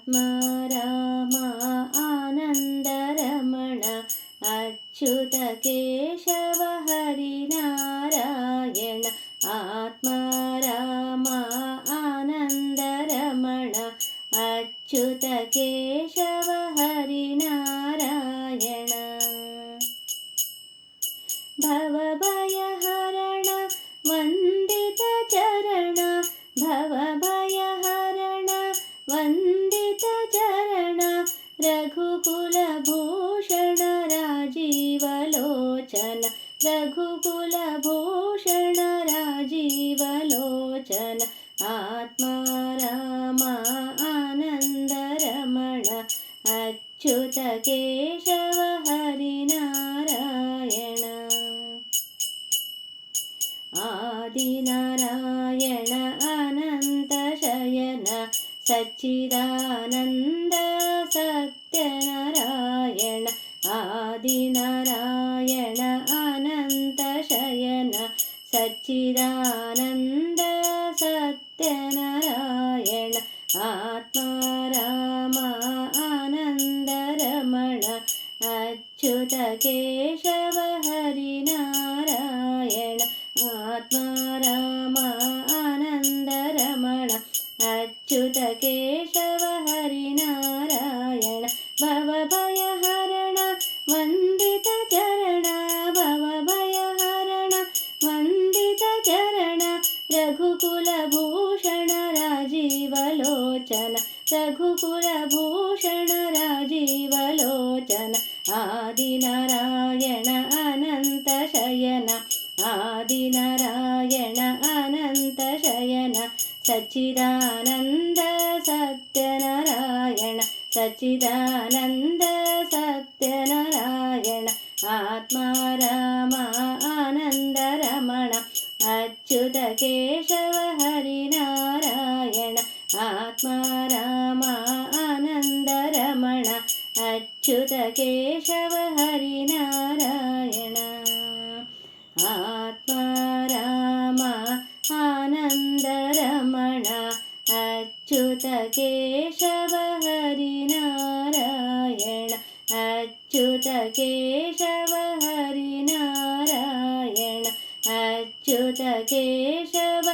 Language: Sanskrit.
आत्मा रामा आनन्दरमण अच्युत केशव हरिनारायण आत्मा रामा आनन्दरमण अच्युत केशव हरिनारायण वन्दितचरण रघुकुलभूषण राजीवलोचन। रघुकुलभूषण राजीवलोचन। आत्मा रामा आनन्दरमण अच्युत केशव हरिनारायण। आदिनारायण सच्चिदानन्द सत्यनारायण आदिनारायण अनन्तशयन सच्चिदानन्द सत्यनारायण आत्मा रामा आनन्दरमण अच्युत केशव हरिनारायण केशव हरिनारायण भवभयहरण वन्दितचरण भवभयहरण वन्दितचरण रघुकुलभूषण राजीवलोचन रघुकुलभूषण राजीवलोचन आदिनारायण अनन्तशयन आदिनारायण अनन्तशयन सच्चिदानन्द सत्यनारायण सच्चिदानन्द सत्यनारायण आत्मा रामा आनन्दरमण अच्युत केशव हरिनारायण आत्मा रामा आनन्दरमण अच्युत अचुत केशव अच्युतकेशव हरिनारायण अच्युत केशव